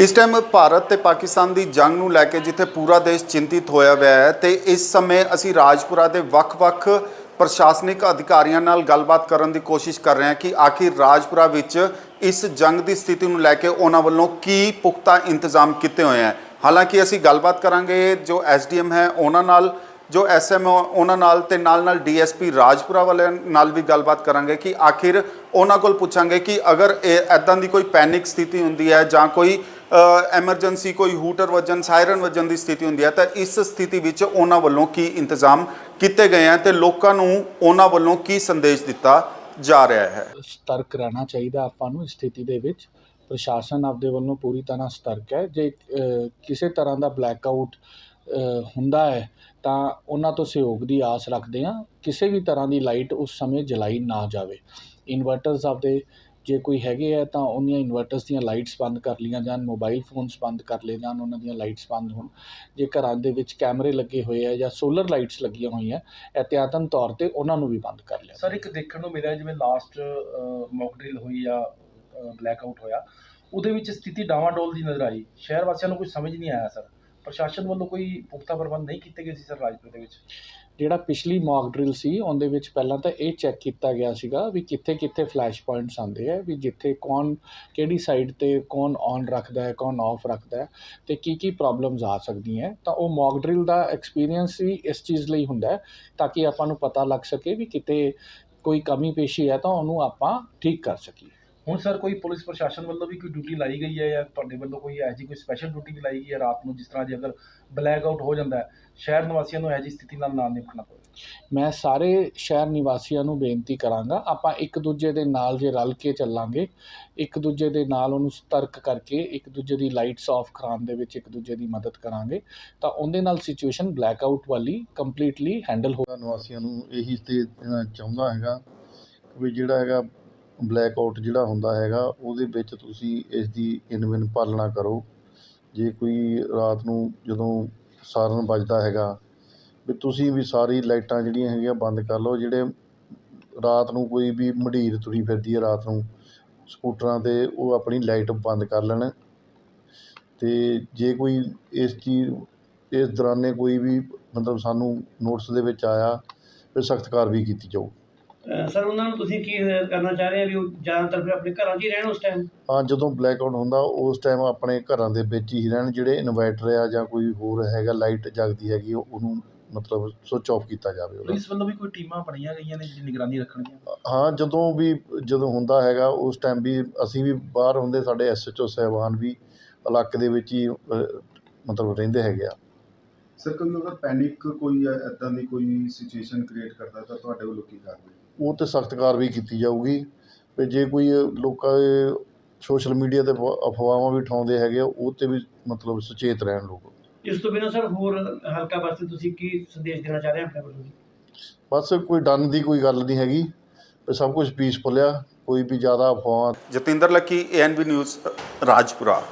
ਇਸ ਟਾਈਮ ਭਾਰਤ ਤੇ ਪਾਕਿਸਤਾਨ ਦੀ ਜੰਗ ਨੂੰ ਲੈ ਕੇ ਜਿੱਥੇ ਪੂਰਾ ਦੇਸ਼ ਚਿੰਤਿਤ ਹੋਇਆ ਹੋਇਆ ਹੈ ਤੇ ਇਸ ਸਮੇਂ ਅਸੀਂ ਰਾਜਪੁਰਾ ਦੇ ਵੱਖ-ਵੱਖ ਪ੍ਰਸ਼ਾਸਨਿਕ ਅਧਿਕਾਰੀਆਂ ਨਾਲ ਗੱਲਬਾਤ ਕਰਨ ਦੀ ਕੋਸ਼ਿਸ਼ ਕਰ ਰਹੇ ਹਾਂ ਕਿ ਆਖਿਰ ਰਾਜਪੁਰਾ ਵਿੱਚ ਇਸ ਜੰਗ ਦੀ ਸਥਿਤੀ ਨੂੰ ਲੈ ਕੇ ਉਹਨਾਂ ਵੱਲੋਂ ਕੀ ਪੁਖਤਾ ਇੰਤਜ਼ਾਮ ਕੀਤੇ ਹੋਏ ਹਨ ਹਾਲਾਂਕਿ ਅਸੀਂ ਗੱਲਬਾਤ ਕਰਾਂਗੇ ਜੋ ਐਸਡੀਐਮ ਹੈ ਉਹਨਾਂ ਨਾਲ, ਜੋ ਐਸਐਮਓ ਉਹਨਾਂ ਨਾਲ ਤੇ ਨਾਲ ਨਾਲ ਡੀਐਸਪੀ ਰਾਜਪੁਰਾ ਵਾਲਿਆਂ ਨਾਲ ਵੀ ਗੱਲਬਾਤ ਕਰਾਂਗੇ ਕਿ ਆਖਿਰ ਉਹਨਾਂ ਕੋਲ ਪੁੱਛਾਂਗੇ ਕਿ ਅਗਰ ਇਹ ਐਦਾਂ ਦੀ ਕੋਈ ਪੈਨਿਕ ਸਥਿਤੀ ਹੁੰਦੀ ਹੈ ਜਾਂ ਕੋਈ ਐਮਰਜੈਂਸੀ ਕੋਈ ਹੂਟਰ ਵੱਜਣ ਸਾਇਰਨ ਵੱਜਣ ਦੀ ਸਥਿਤੀ ਹੁੰਦੀ ਹੈ, ਤਾਂ ਇਸ ਸਥਿਤੀ ਵਿੱਚ ਉਹਨਾਂ ਵੱਲੋਂ ਕੀ ਇੰਤਜ਼ਾਮ ਕੀਤੇ ਗਏ ਹਨ ਤੇ ਲੋਕਾਂ ਨੂੰ ਉਹਨਾਂ ਵੱਲੋਂ ਕੀ ਸੰਦੇਸ਼ ਦਿੱਤਾ ਜਾ ਰਿਹਾ ਹੈ? ਸਤਰਕ ਰਹਿਣਾ ਚਾਹੀਦਾ ਆਪਾਂ ਨੂੰ ਸਥਿਤੀ ਦੇ ਵਿੱਚ। ਪ੍ਰਸ਼ਾਸਨ ਆਪਦੇ ਵੱਲੋਂ ਪੂਰੀ ਤਰ੍ਹਾਂ ਸਤਰਕ ਹੈ। ਜੇ ਕਿਸੇ ਤਰ੍ਹਾਂ ਦਾ ਬਲੈਕਆਊਟ ਹੁੰਦਾ ਹੈ, ਤਾਂ ਉਹਨਾਂ ਤੋਂ ਸਹਿਯੋਗ ਦੀ ਆਸ ਰੱਖਦੇ ਹਾਂ। ਕਿਸੇ ਵੀ ਤਰ੍ਹਾਂ ਦੀ ਲਾਈਟ ਉਸ ਸਮੇਂ ਜਲਾਈ ਨਾ ਜਾਵੇ। ਇਨਵਰਟਰਸ ਆਪਦੇ ਜੇ ਕੋਈ ਹੈਗੇ ਆ ਤਾਂ ਉਹਨੀਆਂ ਇਨਵਰਟਰਸ ਦੀਆਂ ਲਾਈਟਸ ਬੰਦ ਕਰ ਲਈਆਂ ਜਾਣ ਮੋਬਾਈਲ ਫੋਨਸ ਬੰਦ ਕਰ ਲਏ ਜਾਣ ਉਹਨਾਂ ਦੀਆਂ ਲਾਈਟਸ ਬੰਦ ਹੋਣ। ਜੇ ਘਰਾਂ ਦੇ ਵਿੱਚ ਕੈਮਰੇ ਲੱਗੇ ਹੋਏ ਆ ਜਾਂ ਸੋਲਰ ਲਾਈਟਸ ਲੱਗੀਆਂ ਹੋਈਆਂ ਇਹਤਿਆਤਨ ਤੌਰ ਤੇ ਉਹਨਾਂ ਨੂੰ ਵੀ ਬੰਦ ਕਰ ਲਿਆ ਸਰ ਇੱਕ ਦੇਖਣ ਨੂੰ ਮਿਲਿਆ ਜਿਵੇਂ ਲਾਸਟ ਮੌਕ ਡਰਿਲ ਹੋਈ ਜਾਂ ਬਲੈਕਆਊਟ ਹੋਇਆ ਉਹਦੇ ਵਿੱਚ ਸਥਿਤੀ ਡਾਵਾਂਡੋਲ ਦੀ ਨਜ਼ਰ ਆਈ। ਸ਼ਹਿਰ ਵਾਸੀਆਂ ਨੂੰ ਕੋਈ ਸਮਝ ਨਹੀਂ ਆਇਆ ਸਰ ਪ੍ਰਸ਼ਾਸਨ ਵੱਲੋਂ ਕੋਈ ਪੁਖਤਾ ਪ੍ਰਬੰਧ ਨਹੀਂ ਕੀਤੇ ਗਏ ਸੀ ਸਰ ਰਾਜਪੁਰ ਦੇ ਵਿੱਚ? ਜਿਹੜਾ ਪਿਛਲੀ ਮੌਕ ਡਰਿਲ ਸੀ, ਉਹਦੇ ਵਿੱਚ ਪਹਿਲਾਂ ਤਾਂ ਇਹ ਚੈੱਕ ਕੀਤਾ ਗਿਆ ਸੀਗਾ ਵੀ ਕਿੱਥੇ ਕਿੱਥੇ ਫਲੈਸ਼ ਪੁਆਇੰਟਸ ਆਉਂਦੇ ਆ, ਵੀ ਜਿੱਥੇ ਕੌਣ, ਕਿਹੜੀ ਸਾਈਡ ਤੇ ਕੌਣ ਔਨ ਰੱਖਦਾ ਹੈ, ਕੌਣ ਆਫ ਰੱਖਦਾ ਹੈ ਤੇ ਕੀ ਕੀ ਪ੍ਰੋਬਲਮਸ ਆ ਸਕਦੀਆਂ ਤਾਂ ਉਹ ਮੌਕ ਡਰਿਲ ਦਾ ਐਕਸਪੀਰੀਅੰਸ ਹੀ ਇਸ ਚੀਜ਼ ਲਈ ਹੁੰਦਾ ਹੈ ਤਾਂ ਕਿ ਆਪਾਂ ਨੂੰ ਪਤਾ ਲੱਗ ਸਕੇ ਵੀ ਕਿਤੇ ਕੋਈ ਕਮੀ ਪੇਸ਼ੀ ਹੈ ਤਾਂ ਉਹਨੂੰ ਆਪਾਂ ਠੀਕ ਕਰ ਸਕੀਏ। ਹੁਣ ਸਰ ਕੋਈ ਪੁਲਿਸ ਪ੍ਰਸ਼ਾਸਨ ਵੱਲੋਂ ਵੀ ਕੋਈ ਡਿਊਟੀ ਲਾਈ ਗਈ ਹੈ ਜਾਂ ਤੁਹਾਡੇ ਵੱਲੋਂ ਕੋਈ ਇਹੋ ਜਿਹੀ ਕੋਈ ਸਪੈਸ਼ਲ ਡਿਊਟੀ ਵੀ ਲਾਈ ਗਈ ਹੈ ਰਾਤ ਨੂੰ ਜਿਸ ਤਰ੍ਹਾਂ ਜੇ ਅਗਰ ਬਲੈਕਆਊਟ ਹੋ ਜਾਂਦਾ ਹੈ ਸ਼ਹਿਰ ਨਿਵਾਸੀਆਂ ਨੂੰ ਇਹੋ ਜਿਹੀ ਸਥਿਤੀ ਨਾਲ ਨਾ ਨਿਪਟਣਾ ਪਵੇ? ਮੈਂ ਸਾਰੇ ਸ਼ਹਿਰ ਨਿਵਾਸੀਆਂ ਨੂੰ ਬੇਨਤੀ ਕਰਾਂਗਾ ਆਪਾਂ ਇੱਕ ਦੂਜੇ ਦੇ ਨਾਲ ਜੇ ਰਲ ਕੇ ਚੱਲਾਂਗੇ ਇੱਕ ਦੂਜੇ ਦੇ ਨਾਲ ਉਹਨੂੰ ਸਤਰਕ ਕਰਕੇ ਇੱਕ ਦੂਜੇ ਦੀ ਲਾਈਟਸ ਆਫ ਕਰਾਉਣ ਦੇ ਵਿੱਚ ਇੱਕ ਦੂਜੇ ਦੀ ਮਦਦ ਕਰਾਂਗੇ ਤਾਂ ਉਹਦੇ ਨਾਲ ਸਿਚੁਏਸ਼ਨ ਬਲੈਕਆਊਟ ਵਾਲੀ ਕੰਪਲੀਟਲੀ ਹੈਂਡਲ ਹੋ ਨਿਵਾਸੀਆਂ ਨੂੰ ਇਹੀ ਤੇ ਚਾਹੁੰਦਾ ਹੈਗਾ ਵੀ ਜਿਹੜਾ ਹੈਗਾ ਬਲੈਕ ਆਊਟ ਜਿਹੜਾ ਹੁੰਦਾ ਹੈਗਾ, ਉਹਦੇ ਵਿੱਚ ਤੁਸੀਂ ਇਸ ਦੀ ਇਨਵਿਨ ਪਾਲਣਾ ਕਰੋ। ਜੇ ਕੋਈ ਰਾਤ ਨੂੰ ਜਦੋਂ ਸਾਰਨ ਵੱਜਦਾ ਹੈਗਾ, ਵੀ ਤੁਸੀਂ ਵੀ ਸਾਰੀ ਲਾਈਟਾਂ ਜਿਹੜੀਆਂ ਹੈਗੀਆਂ ਬੰਦ ਕਰ ਲਓ, ਜਿਹੜੇ ਰਾਤ ਨੂੰ ਕੋਈ ਵੀ ਮੰਡੀਰ ਤੁਰੀ ਫਿਰਦੀ ਹੈ ਰਾਤ ਨੂੰ, ਸਕੂਟਰਾਂ 'ਤੇ ਉਹ ਆਪਣੀ ਲਾਈਟ ਬੰਦ ਕਰ ਲੈਣ। ਅਤੇ ਜੇ ਕੋਈ ਇਸ ਚੀਜ਼, ਇਸ ਦੌਰਾਨੇ ਕੋਈ ਵੀ ਮਤਲਬ ਸਾਨੂੰ ਨੋਟਿਸ ਦੇ ਵਿੱਚ ਆਇਆ, ਫਿਰ ਸਖਤ ਕਾਰਵਾਈ ਕੀਤੀ ਜਾਊ। ਸਰ ਉਹਨਾਂ ਨੂੰ ਤੁਸੀਂ ਕੀ ਹਦਾਇਤ ਕਰਨਾ ਚਾਹ ਰਹੇ ਆ ਵੀ ਉਹ ਜ਼ਿਆਦਾਤਰ ਫਿਰ ਆਪਣੇ ਘਰਾਂ 'ਚ ਹੀ ਰਹਿਣ ਉਸ ਟਾਈਮ ਹਾਂ ਜਦੋਂ ਬਲੈਕਆਊਟ ਹੁੰਦਾ ਉਸ ਟਾਈਮ ਆਪਣੇ ਘਰਾਂ ਦੇ ਵਿੱਚ ਹੀ ਰਹਿਣ ਜਿਹੜੇ ਇਨਵਰਟਰ ਆ ਜਾਂ ਕੋਈ ਹੋਰ ਹੈਗਾ ਲਾਈਟ ਜਗਦੀ ਹੈਗੀ ਉਹ- ਉਹਨੂੰ ਮਤਲਬ ਸੁੱਚ ਆਫ ਕੀਤਾ ਜਾਵੇ ਉਹਦਾ। ਪੁਲਿਸ ਵੱਲੋਂ ਵੀ ਕੋਈ ਟੀਮਾਂ ਬਣੀਆਂ ਗਈਆਂ ਨੇ ਜਿਹੜੀ ਨਿਗਰਾਨੀ ਰੱਖਣਗੀਆਂ? ਹਾਂ ਜਦੋਂ ਵੀ ਜਦੋਂ ਹੁੰਦਾ ਹੈਗਾ ਉਸ ਟਾਈਮ ਵੀ ਅਸੀਂ ਵੀ ਬਾਹਰ ਹੁੰਦੇ ਸਾਡੇ ਐਸਐਚਓ ਸਾਹਿਬਾਨ ਵੀ ਇਲਾਕੇ ਦੇ ਵਿੱਚ ਹੀ ਮਤਲਬ ਰਹਿੰਦੇ ਹੈਗੇ ਆ। ਸਰ ਕੋਈ ਅਗਰ ਪੈਨਿਕ ਕੋਈ ਐਦਾਂ ਦੀ ਕੋਈ ਸਿਚੁਏਸ਼ਨ ਕ੍ਰੀਏਟ ਕਰਦਾ ਤਾਂ ਤੁਹਾਡੇ ਵੱਲੋਂ ਕੀ ਕਾਰਵਾਈ ਉਹ ਤੇ ਸਖਤ ਕਾਰਵਾਈ ਕੀਤੀ ਜਾਊਗੀ। ਵੀ ਜੇ ਕੋਈ ਲੋਕਾਂ ਸੋਸ਼ਲ ਮੀਡੀਆ ਤੇ ਅਫਵਾ- ਅਫਵਾਹਾਂ ਵੀ ਉਠਾਉਂਦੇ ਹੈਗੇ ਆ ਉਹ ਤੇ ਵੀ ਮਤਲਬ ਸੁਚੇਤ ਰਹਿਣ ਲੋਕ। ਇਸ ਤੋਂ ਬਿਨਾਂ ਸਰ ਹੋਰ ਹਲਕਾ ਵਾਸਤੇ ਤੁਸੀਂ ਕੀ ਸੰਦੇਸ਼ ਦੇਣਾ ਚਾਹ ਰਹੇ ਹੋ ਆਪਣੇ ਵੱਲੋਂ ਜੀ? ਬਸ ਕੋਈ ਡਰਨ ਦੀ ਕੋਈ ਗੱਲ ਨਹੀਂ ਹੈਗੀ। ਵੀ ਸਭ ਕੁਝ ਪੀਸਫੁਲ ਆ ਕੋਈ ਵੀ ਜ਼ਿਆਦਾ ਅਫਵਾਹਾਂ Jatinder Lucky ANB news Rajpura.